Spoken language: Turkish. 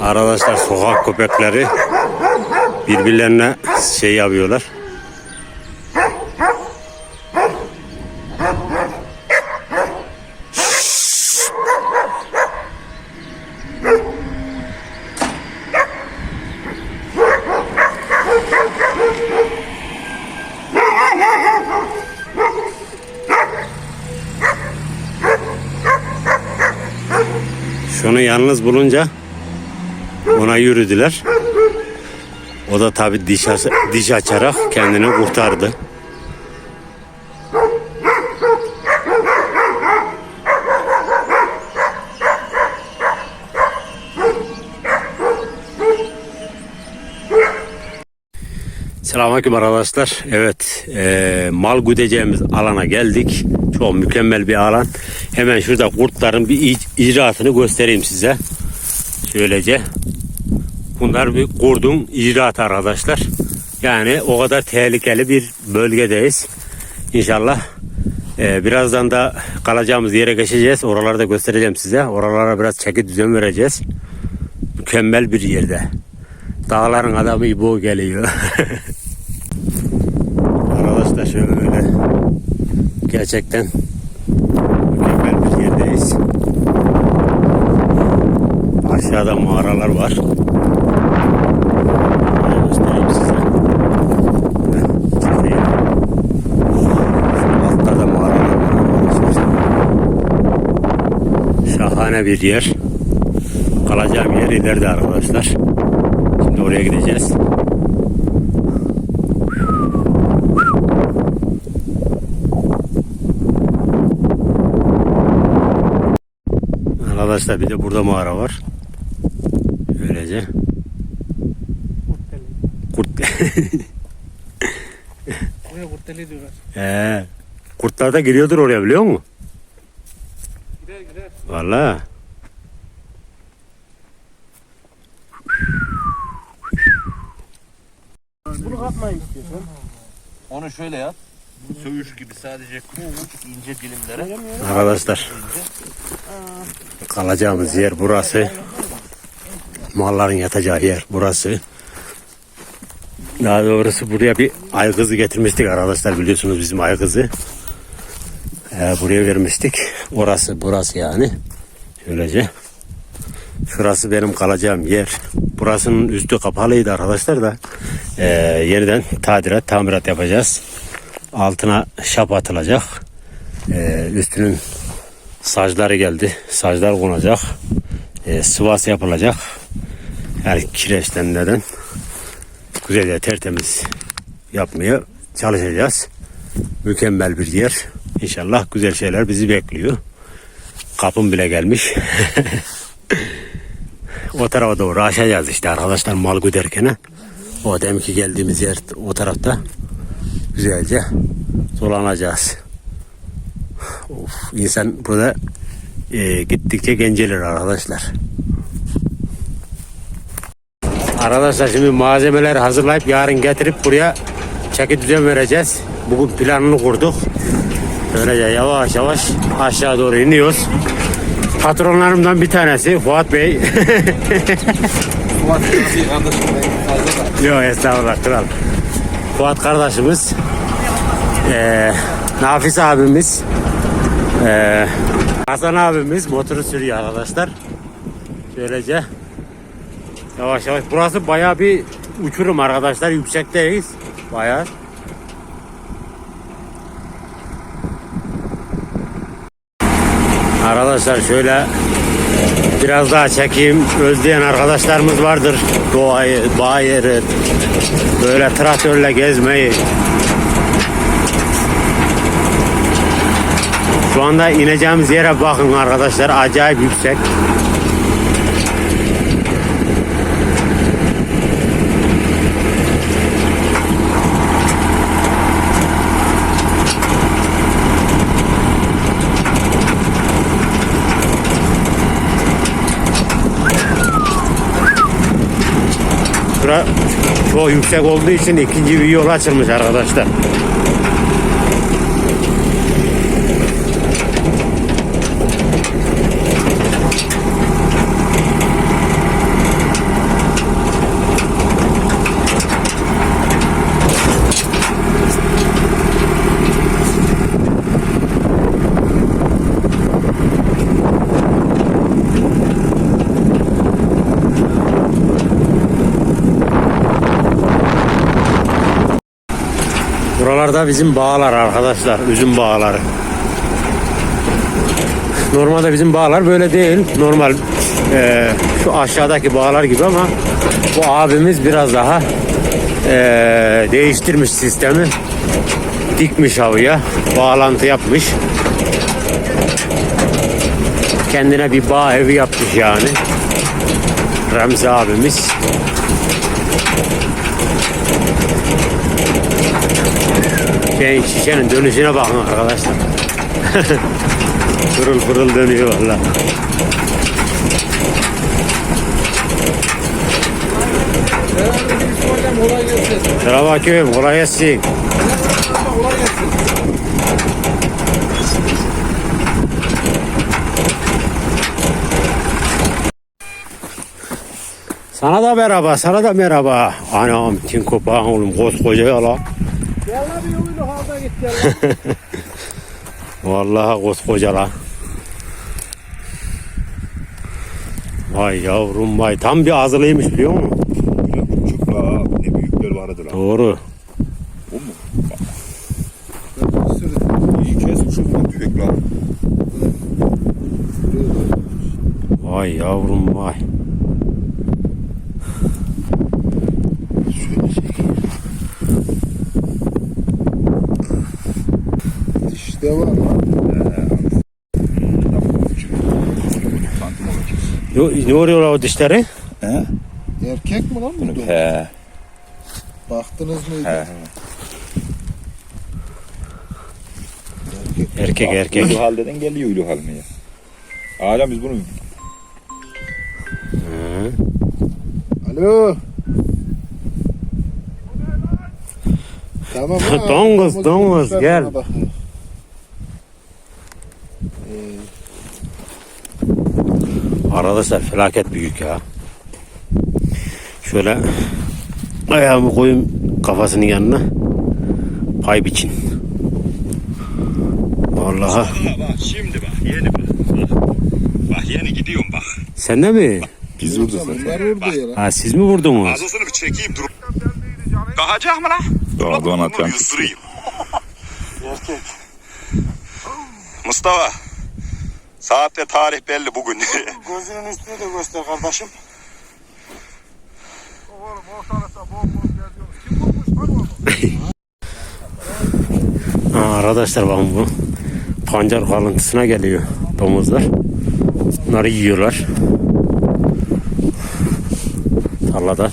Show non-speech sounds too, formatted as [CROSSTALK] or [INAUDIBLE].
Arkadaşlar sokak köpekleri birbirlerine şey yapıyorlar. Şunu yalnız bulunca ona yürüdüler. O da tabi diş, diş açarak kendini kurtardı. Selamünaleyküm arkadaşlar. Evet, eee, mal güdeceğimiz alana geldik. Çok mükemmel bir alan. Hemen şurada kurtların bir ic- icraatını göstereyim size. Şöylece. Bunlar bir kurdun icraatı arkadaşlar. Yani o kadar tehlikeli bir bölgedeyiz. İnşallah eee, birazdan da kalacağımız yere geçeceğiz. Oraları da göstereceğim size. Oralara biraz çeki düzen vereceğiz. Mükemmel bir yerde. Dağların adamı İbo geliyor. [LAUGHS] Arkadaşlar şöyle gerçekten mükemmel bir yerdeyiz. Aşağıda mağaralar var. Şöyle göstereyim size. Heh, çekeyim. Şu Altta da mağaralar var arkadaşlar. Şahane bir yer. Kalacağım yer ileride arkadaşlar. Şimdi oraya gideceğiz. Arkadaşlar bir de burada mağara var. Böylece. Kurt. [LAUGHS] Buraya diyorlar. Ee, kurtlar da giriyordur oraya biliyor musun? Vallahi. Bunu kapmayın istiyorsan. Onu şöyle yap. Söğüş gibi sadece küçük ince dilimlere. Arkadaşlar kalacağımız yer burası. Malların yatacağı yer burası. Daha doğrusu buraya bir aygızı getirmiştik arkadaşlar biliyorsunuz bizim aygızı. Ee, buraya vermiştik. Orası burası yani. Şöylece. Şurası benim kalacağım yer. Burasının üstü kapalıydı arkadaşlar da. ee, yeniden tadilat, tamirat yapacağız. Altına şap atılacak. Ee, üstünün sacları geldi. Saclar konacak. Ee, sıvası yapılacak. Yani kireçten neden güzelce tertemiz yapmaya çalışacağız. Mükemmel bir yer. İnşallah güzel şeyler bizi bekliyor. Kapım bile gelmiş. [LAUGHS] o tarafa doğru aşacağız işte arkadaşlar mal güderken. O deminki geldiğimiz yer o tarafta. Güzelce dolanacağız. Of, insan burada e, gittikçe gencelir arkadaşlar. Arkadaşlar şimdi malzemeleri hazırlayıp yarın getirip buraya çeki düzen vereceğiz. Bugün planını kurduk. Böylece yavaş yavaş aşağı doğru iniyoruz. Patronlarımdan bir tanesi Fuat Bey. Fuat kardeşim. Yok estağfurullah kral. Fuat kardeşimiz. Eee Nafis abimiz. Eee Hasan abimiz motoru sürüyor arkadaşlar. Şöylece yavaş yavaş. Burası bayağı bir uçurum arkadaşlar. Yüksekteyiz. Bayağı. Arkadaşlar şöyle biraz daha çekeyim. Özleyen arkadaşlarımız vardır. Doğayı, bağ yeri, böyle traktörle gezmeyi. Şu anda ineceğimiz yere bakın arkadaşlar. Acayip yüksek. Bura çok yüksek olduğu için ikinci bir yol açılmış arkadaşlar. Buralarda bizim bağlar arkadaşlar. Üzüm bağları. Normalde bizim bağlar böyle değil. Normal e, şu aşağıdaki bağlar gibi ama bu abimiz biraz daha e, değiştirmiş sistemi. Dikmiş havaya. Bağlantı yapmış. Kendine bir bağ evi yapmış yani. Remzi abimiz. Şey, şişenin dönüşüne bakın arkadaşlar. [LAUGHS] pırıl pırıl dönüyor valla. Gelsin. Selamünaleyküm. Kolay gelsin. Sana da merhaba, sana da merhaba. Anam kim kopağın oğlum koskoca ya. Gel oyunu halda git gel lan. [LAUGHS] Vallahi koskoca la. Vay yavrum vay tam bir azılıymış biliyor musun? Küçük la ne büyükler vardı la. Doğru. O mu? İyi kesmişim lan tüfek la. Vay yavrum vay. Şöyle şey. İşte var lan. Santim olacak. Ne, oluyor o dişleri? He? Erkek mi lan bu? He. Baktınız mıydı? He. Erkek Ulu erkek. halden geliyor ulu halmeye. Alem biz bunu Hı. Alo. Tamam ha. [LAUGHS] Donguz, bulmuşlar gel. bakıyor. Arkadaşlar felaket büyük ya. Şöyle ayağımı koyayım kafasının yanına. Pay biçin. Vallahi. bak şimdi bak yeni bak. Bak yeni gidiyorum bak. Sen de mi? Biz Yoksa bunlar vurdu ya lan. Ha siz mi vurdunuz? Ağzısını bir çekeyim dur. Kalkacak mı lan? Doğan Doğan atacağım. ısırayım. Mustafa. Saat ve tarih belli bugün. [LAUGHS] Gözünün üstüne de göster kardeşim. Ha, arkadaşlar bakın bu pancar kalıntısına geliyor domuzlar. Bunları yiyorlar. Tarlada.